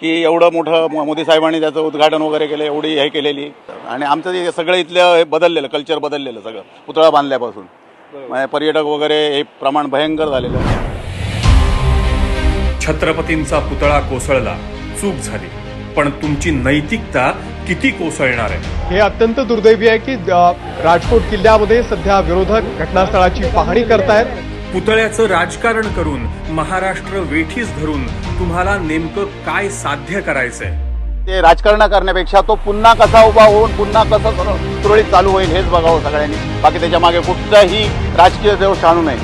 की एवढं मोठं मोदी साहेबांनी त्याचं उद्घाटन वगैरे केलं एवढी हे केलेली. आणि आमचं जे सगळं इथलं हे बदललेलं कल्चर बदललेलं सगळं पुतळा बांधल्यापासून. म्हणजे पर्यटक वगैरे हे प्रमाण भयंकर झालेलं. आहे छत्रपतींचा पुतळा कोसळला चूक झाली. पण तुमची नैतिकता किती कोसळणार आहे? हे अत्यंत दुर्दैवी आहे की राजकोट किल्ल्यामध्ये सध्या विरोधक घटनास्थळाची पाहणी करतायत. पुतळ्याचं राजकारण करून महाराष्ट्र वेठीस धरून तुम्हाला नेमकं काय साध्य करायचंय? ते राजकारण करण्यापेक्षा तो पुन्हा कसा उभा होऊन पुन्हा कसं सुर- सुरळीत चालू होईल हेच बघावं सगळ्यांनी. बाकी त्याच्यामागे कुठलाही राजकीय दोष आणू नये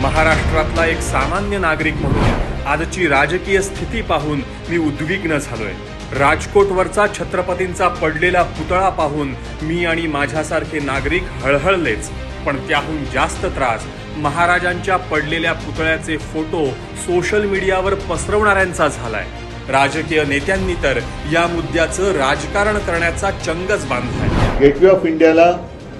महाराष्ट्रातला एक सामान्य नागरिक म्हणून आजची राजकीय स्थिती पाहून मी उद्विग्न झालोय. राजकोटवरचा छत्रपतींचा पडलेला पुतळा पाहून मी आणि माझ्यासारखे नागरिक हळहळलेच. पण त्याहून जास्त त्रास महाराजांच्या पडलेल्या पुतळ्याचे फोटो सोशल मीडियावर पसरवणाऱ्यांचा झालाय. राजकीय नेत्यांनी तर या मुद्द्याचं राजकारण करण्याचा चंगच बांधलाय. गेटवे ऑफ इंडियाला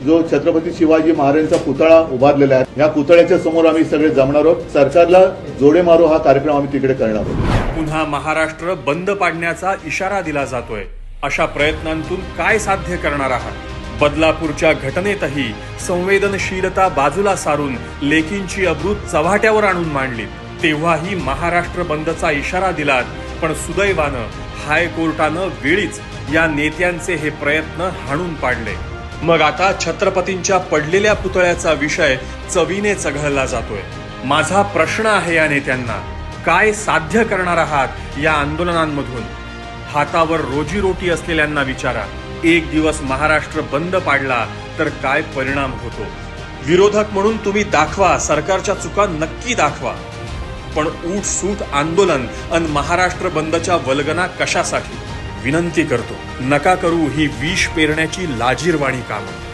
जो छत्रपती शिवाजी महाराजांचा पुतळा उभारलेला आहे या पुतळ्याच्या समोर आम्ही सगळे जमणार आहोत. सरकारला जोडे मारो हा कार्यक्रम आम्ही तिकडे करणार आहोत. पुन्हा महाराष्ट्र बंद पाडण्याचा इशारा दिला जातोय. अशा प्रयत्नांतून काय साध्य करणार आहात? बदलापूरच्या घटनेतही संवेदनशीलता बाजूला सारून लेखींची अब्रू चव्हाट्यावर आणून मांडली. तेव्हाही महाराष्ट्र बंदचा इशारा दिलात पण सुदैवानं हायकोर्टानं वेळीच या नेत्यांचे हे प्रयत्न हाणून पाडले. मग आता छत्रपतींच्या पडलेल्या पुतळ्याचा विषय चवीने चघळला जातोय. माझा प्रश्न आहे या नेत्यांना काय साध्य करणार आहात या आंदोलनांमधून? हातावर रोजीरोटी असलेल्यांना विचारा. एक दिवस महाराष्ट्र बंद पाडला तर काय परिणाम होतो? विरोधक म्हणून तुम्ही दाखवा सरकारच्या चुका नक्की दाखवा. पण ऊट सूट आंदोलन अन महाराष्ट्र बंदच्या वल्गना कशासाठी? विनंती करतो नका करू ही विष पेरण्याची लाजीरवाणी कामं.